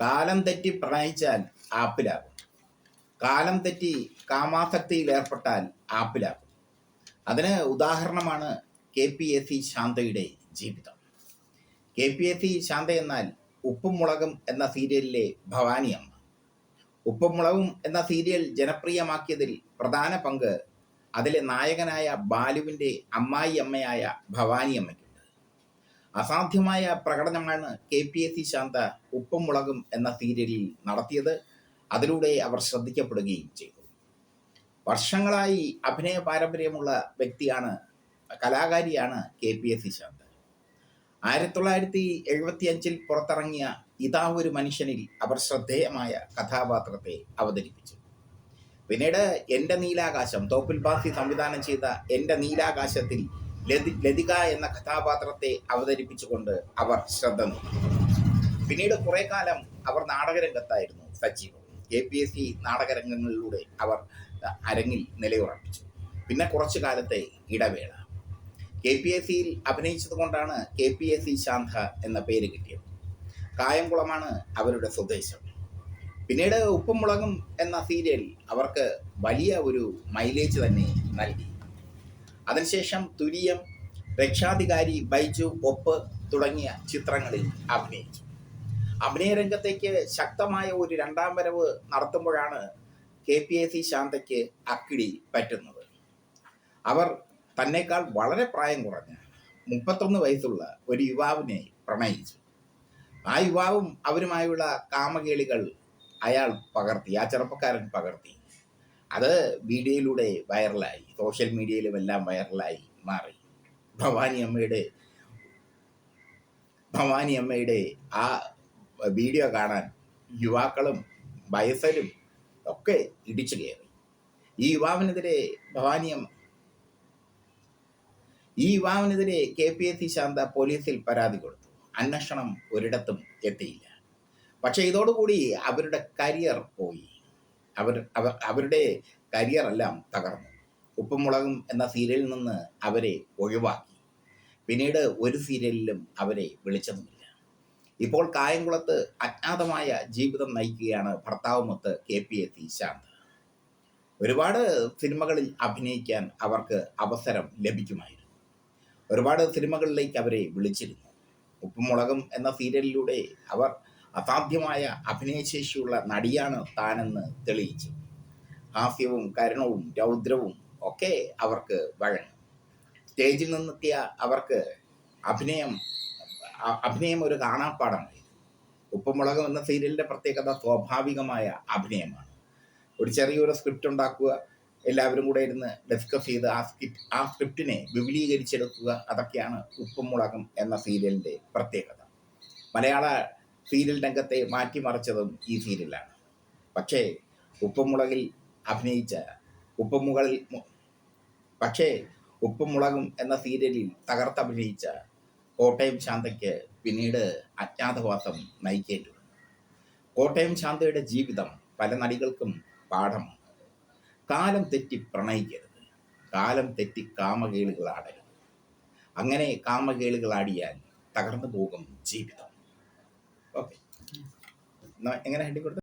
കാലം തെറ്റി പ്രണയിച്ചാൽ ആപ്പിലാകും. കാലം തെറ്റി കാമാസക്തിയിൽ ഏർപ്പെട്ടാൽ ആപ്പിലാകും. അതിന് ഉദാഹരണമാണ് കെ പി എസ് സി ശാന്തയുടെ ജീവിതം. K P S C Shantha എന്നാൽ ഉപ്പും മുളകും എന്ന സീരിയലിലെ ഭവാനിയമ്മ ഉപ്പും മുളകും എന്ന സീരിയൽ ജനപ്രിയമാക്കിയതിൽ പ്രധാന പങ്ക് അതിലെ നായകനായ ബാലുവിന്റെ അമ്മായി അമ്മയായ ഭവാനിയമ്മയ്ക്കുണ്ട് അസാധ്യമായ പ്രകടനമാണ് K P S C Shantha Uppum Mulakum എന്ന സീരിയലിൽ നടത്തിയത്. അതിലൂടെ അവർ ശ്രദ്ധിക്കപ്പെടുകയും ചെയ്തു. വർഷങ്ങളായി അഭിനയ പാരമ്പര്യമുള്ള വ്യക്തിയാണ് കലാകാരിയാണ് K P S C Shantha. ആയിരത്തി തൊള്ളായിരത്തി എഴുപത്തി അഞ്ചിൽ പുറത്തിറങ്ങിയ ഇതാ ഒരു മനുഷ്യനിൽ അവർ ശ്രദ്ധേയമായ കഥാപാത്രത്തെ അവതരിപ്പിച്ചു. പിന്നീട് എന്റെ നീലാകാശം തോപ്പിൽ ബാസി സംവിധാനം ചെയ്ത എന്റെ നീലാകാശത്തിൽ ലതിക എന്ന കഥാപാത്രത്തെ അവതരിപ്പിച്ചുകൊണ്ട് അവർ ശ്രദ്ധ നേടി. പിന്നീട് കുറെ കാലം അവർ നാടകരംഗത്തായിരുന്നു സജീവം. കെ പി എസ് സി നാടകരംഗങ്ങളിലൂടെ അവർ അരങ്ങിൽ നിലയുറപ്പിച്ചു. പിന്നെ കുറച്ചു കാലത്തെ ഇടവേള. കെ പി എസ് സിയിൽ അഭിനയിച്ചത് കൊണ്ടാണ് K P S C Shantha എന്ന പേര് കിട്ടിയത്. കായംകുളമാണ് അവരുടെ സ്വദേശം. പിന്നീട് ഉപ്പുമുളകും എന്ന സീരിയൽ അവർക്ക് വലിയ ഒരു മൈലേജ് തന്നെ നൽകി. അതിനുശേഷം തുരിയം രക്ഷാധികാരി ബൈജു ഒപ്പ് തുടങ്ങിയ ചിത്രങ്ങളിൽ അഭിനയിച്ചു. അഭിനയ രംഗത്തേക്ക് ശക്തമായ ഒരു രണ്ടാം വരവ് നടത്തുമ്പോഴാണ് കെ പി എ സി ശാന്തയ്ക്ക് അക്കിടി പറ്റുന്നത്. അവർ തന്നെക്കാൾ വളരെ പ്രായം കുറഞ്ഞ മുപ്പത്തൊന്ന് വയസ്സുള്ള ഒരു യുവാവിനെ പ്രണയിച്ചു. ആ യുവാവും അവരുമായുള്ള കാമകേളികൾ അയാൾ പകർത്തി ആ ചെറുപ്പക്കാരൻ പകർത്തി. അത് വീഡിയോയിലൂടെ വൈറലായി. സോഷ്യൽ മീഡിയയിലും എല്ലാം വൈറലായി മാറി. ഭവാനി അമ്മയുടെ ഭവാനി അമ്മയുടെ ആ വീഡിയോ കാണാൻ യുവാക്കളും വയസ്സരും ഒക്കെ ഇടിച്ചു കയറി. ഈ യുവാവിനെതിരെ ഭവാനി അമ്മ ഈ യുവാവിനെതിരെ K P S C Shantha പോലീസിൽ പരാതി കൊടുത്തു. അന്വേഷണം ഒരിടത്തും എത്തിയില്ല. പക്ഷേ ഇതോടുകൂടി അവരുടെ കരിയർ പോയി. അവർ അവർ അവരുടെ കരിയർ എല്ലാം തകർന്നു. ഉപ്പുമുളകും എന്ന സീരിയലിൽ നിന്ന് അവരെ ഒഴിവാക്കി. പിന്നീട് ഒരു സീരിയലിലും അവരെ വിളിച്ചതുമില്ല. ഇപ്പോൾ കായംകുളത്ത് അജ്ഞാതമായ ജീവിതം നയിക്കുകയാണ് ഭർത്താവുമൊത്ത് K P A C Shantha. ഒരുപാട് സിനിമകളിൽ അഭിനയിക്കാൻ അവർക്ക് അവസരം ലഭിക്കുമായിരുന്നു. ഒരുപാട് സിനിമകളിലേക്ക് അവരെ വിളിച്ചിരുന്നു. ഉപ്പുമുളകും എന്ന സീരിയലിലൂടെ അവർ അസാധ്യമായ അഭിനയശേഷിയുള്ള നടിയാണ് താനെന്ന് തെളിയിച്ചു. ഹാസ്യവും കരുണവും രൗദ്രവും ഒക്കെ അവർക്ക് വഴങ്ങും. സ്റ്റേജിൽ നിന്നെത്തിയ അവർക്ക് അഭിനയം അഭിനയം ഒരു കാണാപ്പാടമായി ഉപ്പുമുളകം എന്ന സീരിയലിന്റെ പ്രത്യേകത സ്വാഭാവികമായ അഭിനയമാണ്. ഒരു ചെറിയൊരു സ്ക്രിപ്റ്റ് ഉണ്ടാക്കുക എല്ലാവരും കൂടെ ഇരുന്ന് ഡിസ്കസ് ചെയ്ത് ആ സ്ക്രിപ്റ്റ് ആ സ്ക്രിപ്റ്റിനെ വിപുലീകരിച്ചെടുക്കുക അതൊക്കെയാണ് ഉപ്പുമുളകം എന്ന സീരിയലിന്റെ പ്രത്യേകത. മലയാള സീരിയൽ രംഗത്തെ മാറ്റിമറിച്ചതും ഈ സീരിയലാണ്. പക്ഷേ ഉപ്പുമുളകിൽ അഭിനയിച്ച ഉപ്പുമുകളിൽ പക്ഷേ ഉപ്പുമുളകും എന്ന സീരിയലിൽ തകർത്തഭിനയിച്ച കോട്ടയം ശാന്തയ്ക്ക് പിന്നീട് അജ്ഞാതവാസം വന്നു കോട്ടയം ശാന്തയുടെ ജീവിതം പല നടികൾക്കും പാഠമാണ് കാലം തെറ്റി പ്രണയിക്കരുത്. കാലം തെറ്റി കാമകേളുകളാടരുത്. അങ്ങനെ കാമകേളുകളാടിയാൽ തകർന്നു പോകും ജീവിതം. ഓക്കെ. എങ്ങനെ ഹെഡിങ് കൊടുത്ത?